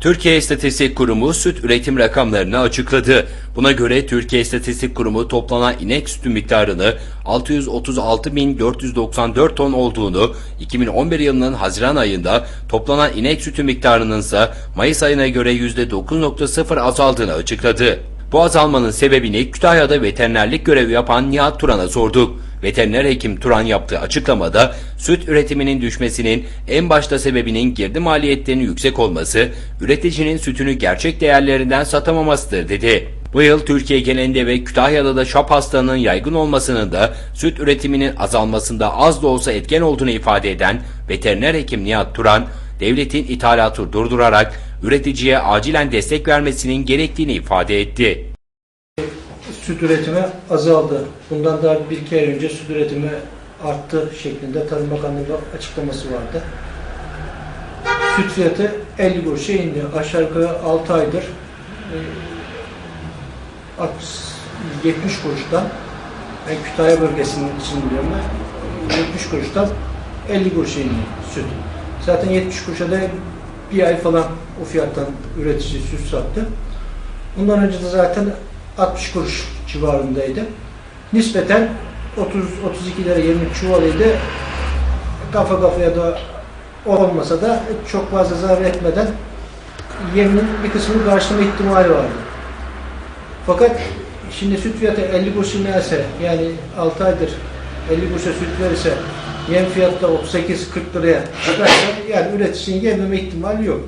Türkiye İstatistik Kurumu süt üretim rakamlarını açıkladı. Buna göre Türkiye İstatistik Kurumu toplanan inek sütü miktarını 636.494 ton olduğunu, 2011 yılının Haziran ayında toplanan inek sütü miktarının ise Mayıs ayına göre %9.0 azaldığını açıkladı. Bu azalmanın sebebini Kütahya'da veterinerlik görevi yapan Nihat Turan'a sorduk. Veteriner hekim Turan yaptığı açıklamada süt üretiminin düşmesinin en başta sebebinin girdi maliyetlerinin yüksek olması, üreticinin sütünü gerçek değerlerinden satamamasıdır dedi. Bu yıl Türkiye genelinde ve Kütahya'da da şap hastalığının yaygın olmasının da süt üretiminin azalmasında az da olsa etken olduğunu ifade eden veteriner hekim Nihat Turan, devletin ithalatı durdurarak üreticiye acilen destek vermesinin gerektiğini ifade etti. Süt üretimi azaldı. Bundan daha bir iki önce süt üretimi arttı şeklinde Tarım Bakanlığı'nın açıklaması vardı. Süt fiyatı 50 kuruşa indi. Aşağı yukarı 6 aydır e, 60, 70 kuruştan ben Kütahya bölgesinin için biliyorum ben 70 kuruştan 50 kuruşa indi süt. Zaten 70 kuruşa da bir ay falan o fiyattan üretici süt sattı. Bundan önce de zaten 60 kuruş civarındaydı. Nispeten 30-32 lira 20 çuvalıydı. Kafa kafaya da olmasa da çok fazla zarar etmeden yeminin bir kısmını karşılama ihtimali vardı. Fakat şimdi süt fiyatı 50 kuruş inerse yani 6 aydır 50 kuruşa süt verirse yem fiyatı da 38-40 liraya çıkarsa yani üreticinin yememe ihtimali yok.